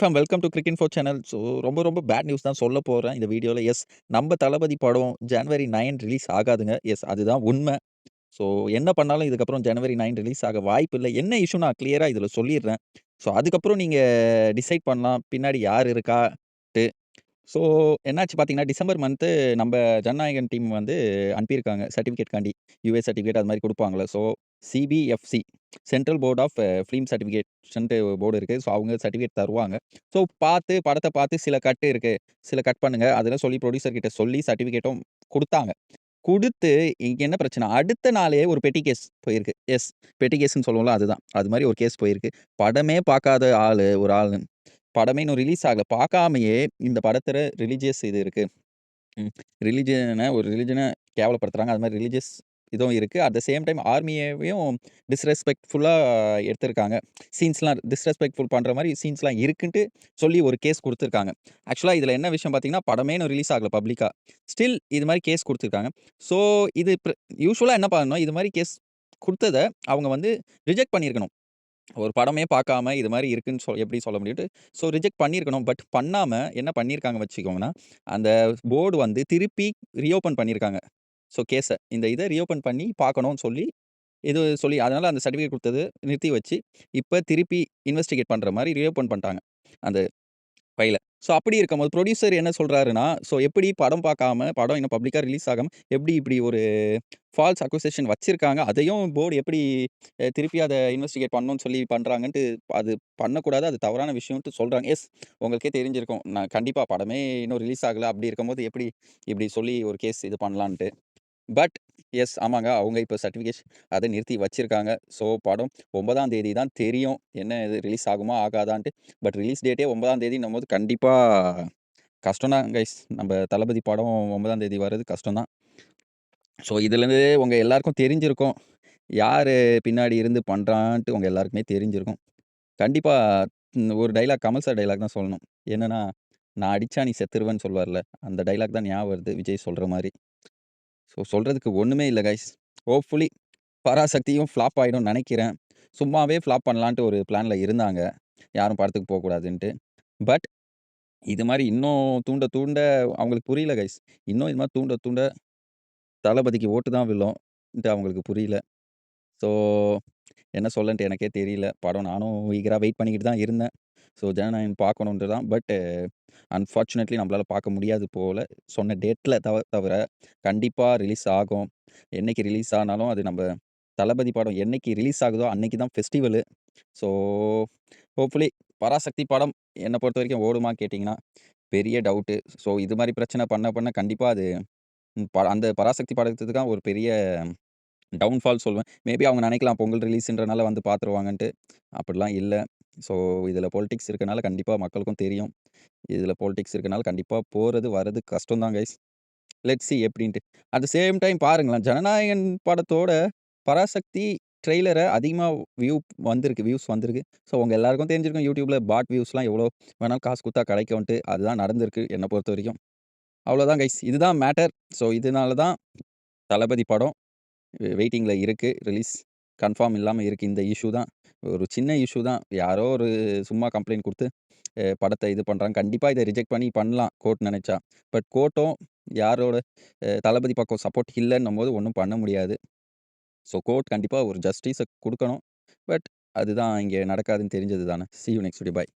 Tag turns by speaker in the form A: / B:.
A: Fame welcome to cricket four channel. So ரொம்ப ரொம்ப bad news தான் சொல்ல போகிறேன் இந்த வீடியோவில் எஸ் நம்ம தளபதி படம் ஜனவரி நைன் ரிலீஸ் ஆகாதுங்க. எஸ் அதுதான் உண்மை ஸோ என்ன பண்ணாலும் இதுக்கப்புறம் ஜனவரி நைன் ரிலீஸ் ஆக வாய்ப்பில்ல. என்ன இஷ்யூ நான் கிளியராக இதில் சொல்லிடுறேன் ஸோ அதுக்கப்புறம் நீங்கள் டிசைட் பண்ணலாம். பின்னாடி யார் இருக்கா ஸோ என்னாச்சு பார்த்தீங்கன்னா, டிசம்பர் மந்த்து நம்ப ஜனநாயகன் டீம் வந்து அனுப்பியிருக்காங்க. சர்டிஃபிகேட்காண்டி. யுஏ சர்டிஃபிகேட் அது மாரி குடுப்பாங்கல்ல. So CBFC central board of film சர்டிஃபிகேஷன்ட்டு board இருக்கு. ஸோ அவங்க சர்டிஃபிகேட் தருவாங்க. ஸோ பார்த்து படத்த பார்த்து சில கட் இருக்கு. சில கட் பண்ணுங்க. அதெல்லாம் சொல்லி புரொடியூசர் கிட்ட சொல்லி சர்டிஃபிகேட்டும் குடுத்தாங்க. குடுத்து இங்க என்ன பிரச்சனை, அடுத்த நாளே ஒரு பெட்டி கேஸ் போயிருக்கு. எஸ் பெட்டி கேஸ்ன்னு சொல்லுவோம்ல அதுதான். அது மாரி ஒரு கேஸ் போயிருக்கு. படமே பார்க்காத ஆளு ஒரு ஆளு. படமே இன்னும் ரிலீஸ் ஆகலை. பார்க்காமையே இந்த படத்தில் ரிலீஜியஸ் இது இருக்குது ரிலீஜியனை ஒரு ரிலீஜனை கேவலப்படுத்துகிறாங்க அது மாதிரி ரிலீஜியஸ் இதுவும் இருக்குது அட் த சேம் டைம் ஆர்மியையும் டிஸ்ரெஸ்பெக்ட்ஃபுல்லாக எடுத்திருக்காங்க. சீன்ஸ்லாம் டிஸ்ரெஸ்பெக்ட்ஃபுல் பண்ணுற மாதிரி சீன்ஸ்லாம் இருக்குன்ட்டு சொல்லி ஒரு கேஸ் கொடுத்துருக்காங்க. ஆக்சுவலாக இதில் என்ன விஷயம் பார்த்தீங்கன்னா, படமே இன்னும் ரிலீஸ் ஆகல பப்ளிக்காக ஸ்டில் இது மாதிரி கேஸ் கொடுத்துருக்காங்க. ஸோ இது யூஸ்வலாக என்ன பண்ணணும், இது மாதிரி கேஸ் கொடுத்ததை அவங்க வந்து ரிஜெக்ட் பண்ணியிருக்கணும். ஒரு படமே பார்க்காம இது மாரி இருக்குன்னு சொ எப்படி சொல்ல முடியும்ட்டு, ஸோ ரிஜெக்ட் பண்ணியிருக்கணும். பட் பண்ணாம என்ன பண்ணியிருக்காங்க வச்சுக்கோங்கன்னா, அந்த போர்டு வந்து திருப்பி ரீஓப்பன் பண்ணியிருக்காங்க. So case. இந்த இத ரீஓப்பன் பண்ணி பார்க்கணும்னு சொல்லி, இது சொல்லி அதனால அந்த சர்டிஃபிகேட் குடுத்தது நிறுத்தி வச்சு, இப்ப திருப்பி இன்வெஸ்டிகேட் பண்ற மாரி ரீஓப்பன் பண்ணிட்டாங்க. அந்த ஃபைல. ஸோ அப்படி இருக்கும்போது ப்ரொடியூசர் என்ன சொல்கிறாருன்னா ஸோ எப்படி படம் பார்க்காம, படம் இன்னும் பப்ளிக்காக ரிலீஸ் ஆகாமல் எப்படி இப்படி ஒரு ஃபால்ஸ் அக்யூசேஷன் வச்சுருக்காங்க அதையும் போர்டு எப்படி திருப்பி அதை இன்வெஸ்டிகேட் பண்ணணும்னு சொல்லி பண்ணுறாங்கன்ட்டு அது பண்ணக்கூடாது. அது தவறான விஷயம்ட்டு சொல்கிறாங்க எஸ் உங்களுக்கே தெரிஞ்சிருக்கும். நான் கண்டிப்பாக படமே இன்னும் ரிலீஸ் ஆகலை அப்படி இருக்கும்போது எப்படி இப்படி சொல்லி ஒரு கேஸ் இது பண்ணலான்ட்டு. பட் எஸ் ஆமாங்க. அவங்க இப்போ சர்டிஃபிகேஷன் அதை நிறுத்தி வச்சுருக்காங்க ஸோ படம் ஒன்பதாம் தேதி தான் தெரியும். என்ன இது ரிலீஸ் ஆகுமா? ஆகாதான்ட்டு. பட் ரிலீஸ் டேட்டே 9ஆம் தேதின்னும்போது கண்டிப்பாக கஷ்டம் தான் கைஸ். நம்ம தளபதி படம் ஒன்பதாம் தேதி வர்றது கஷ்டம் தான். ஸோ இதுலேருந்து உங்கள் எல்லாருக்கும் தெரிஞ்சிருக்கும். யார் பின்னாடி இருந்து பண்ணுறான்ட்டு உங்கள் எல்லாருக்குமே தெரிஞ்சிருக்கும். கண்டிப்பாக ஒரு டைலாக் கமல் சார் டயலாக் தான் சொல்லணும். என்னன்னா, "நான் அடித்தா நீ செத்துருவேன்னு" சொல்வார்ல. அந்த டைலாக் தான் ஞாபகம் வருது. விஜய் சொல்கிற மாதிரி ஸோ சொல்கிறதுக்கு ஒன்றுமே இல்லை கைஸ். ஹோப்ஃபுல்லி பராசக்தியும் ஃப்ளாப் ஆகிடும்னு நினைக்கிறேன் சும்மாவே ஃப்ளாப் பண்ணலான்ட்டு ஒரு பிளானில் இருந்தாங்க. யாரும் படத்துக்கு போகக்கூடாதுன்ட்டு பட் இது மாதிரி இன்னும் தூண்ட தூண்ட அவங்களுக்கு புரியல கைஸ். இன்னும் இது மாதிரி தூண்ட தூண்ட தளபதிக்கு ஓட்டு தான் விழும்ன்ட்டு அவங்களுக்கு புரியல. ஸோ என்ன சொல்லன்ட்டு எனக்கே தெரியல. படம் நானும் ஈகராக வெயிட் பண்ணிக்கிட்டு தான் இருந்தேன். ஸோ ஜனநாயகன் பார்க்கணுன்ட்டு தான். பட்டு அன்ஃபார்ச்சுனேட்லி நம்மளால பார்க்க முடியாது போல் சொன்ன டேட்டில் தவ தவிர கண்டிப்பாக ரிலீஸ் ஆகும். என்னைக்கு ரிலீஸ் ஆனாலும் அது நம்ம தளபதி படம் என்னைக்கு ரிலீஸ் ஆகுதோ அன்னைக்கு தான் ஃபெஸ்டிவலு. ஸோ ஹோப்ஃபுல்லி பராசக்தி படம் பொறுத்த வரைக்கும் ஓடுமா கேட்டிங்கன்னா பெரிய டவுட்டு. ஸோ இது மாதிரி பிரச்சனை பண்ண பண்ண கண்டிப்பாக அது ப அந்த பராசக்தி படத்துக்கு தான் ஒரு பெரிய டவுன்ஃபால் சொல்லுவேன். மேபி அவங்க நினைக்கலாம் பொங்கல் ரிலீஸ்ன்றனால வந்து பார்த்துருவாங்கன்ட்டு. அப்படிலாம் இல்லை ஸோ இதில் பொலிட்டிக்ஸ் இருக்கனால கண்டிப்பாக மக்களுக்கும் தெரியும். இதில் பொலிட்டிக்ஸ் இருக்கனால கண்டிப்பாக போகிறது வரது கஷ்டம் தான் கைஸ். லெட்ஸ் சி எப்படின்ட்டு. அட் த சேம் டைம் பாருங்களேன், ஜனநாயகன் படத்தோட பராசக்தி ட்ரெய்லரை அதிகமாக வியூ வந்திருக்கு. வியூஸ் வந்திருக்கு. ஸோ உங்கள் எல்லாருக்கும் தெரிஞ்சிருக்கும் யூடியூப்பில் பாட் வியூஸ்லாம் எவ்வளோ வேணாலும் காசு கொடுத்தா கிடைக்கும்ட்டு அதுதான் நடந்திருக்கு என்னை பொறுத்த வரைக்கும் அவ்வளோதான் கைஸ். இதுதான் மேட்டர். ஸோ இதனால தான் தளபதி படம் வெயிட்டிங்கில் இருக்குது ரிலீஸ் கன்ஃபார்ம் இல்லாம இருக்கு. இந்த இஷ்யூ தான். ஒரு சின்ன இஷ்யூ தான். யாரோ ஒரு சும்மா கம்ப்ளைண்ட் குடுத்து அ படத்த இது பண்றாங்க. கண்டிப்பா இத ரிஜெக்ட் பண்ணி பண்ணலாம் கோர்ட் நினச்சா பட் கோர்ட்டும் யாரோட அ தளபதி பக்கம் சப்போர்ட் இல்லன்னும்போது ஒண்ணும் பண்ண முடியாது. ஸோ கோர்ட் கண்டிப்பா ஒரு ஜஸ்டிஸ குடுக்கணும். பட் அதுதான் இங்கே நடக்காதுன்னு தெரிஞ்சது தானே. See you next video. Bye.